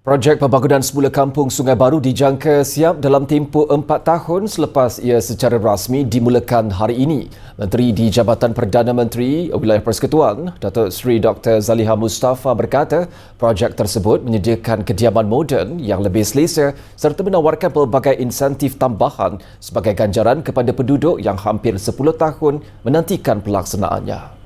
Projek pembangunan semula kampung Sungai Baru dijangka siap dalam tempoh empat tahun selepas ia secara rasmi dimulakan hari ini. Menteri di Jabatan Perdana Menteri Wilayah Persekutuan, Datuk Seri Dr. Zaliha Mustafa berkata, projek tersebut menyediakan kediaman moden yang lebih selesa serta menawarkan pelbagai insentif tambahan sebagai ganjaran kepada penduduk yang hampir 10 tahun menantikan pelaksanaannya.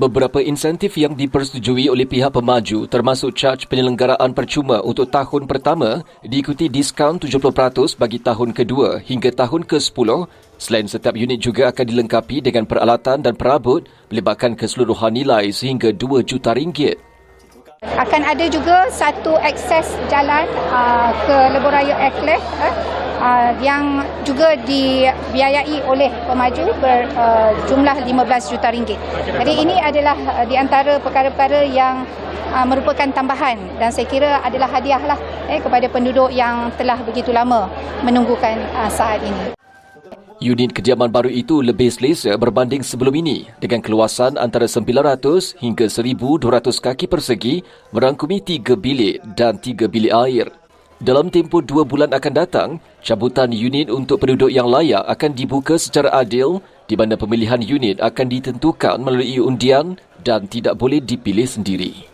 Beberapa insentif yang dipersetujui oleh pihak pemaju termasuk caj penyelenggaraan percuma untuk tahun pertama diikuti diskaun 70% bagi tahun kedua hingga tahun ke-10. Selain setiap unit juga akan dilengkapi dengan peralatan dan perabot melibatkan keseluruhan nilai sehingga 2 juta ringgit. Akan ada juga satu akses jalan uh, ke Lebuh Eklet uh, uh, yang juga dibiayai oleh pemaju berjumlah uh, 15 juta ringgit. Jadi ini adalah uh, di antara perkara-perkara yang uh, merupakan tambahan dan saya kira adalah hadiahlah eh, kepada penduduk yang telah begitu lama menunggukan uh, saat ini. Unit kediaman baru itu lebih selesa berbanding sebelum ini dengan keluasan antara 900 hingga 1200 kaki persegi merangkumi 3 bilik dan 3 bilik air. Dalam tempoh dua bulan akan datang, cabutan unit untuk penduduk yang layak akan dibuka secara adil di mana pemilihan unit akan ditentukan melalui undian dan tidak boleh dipilih sendiri.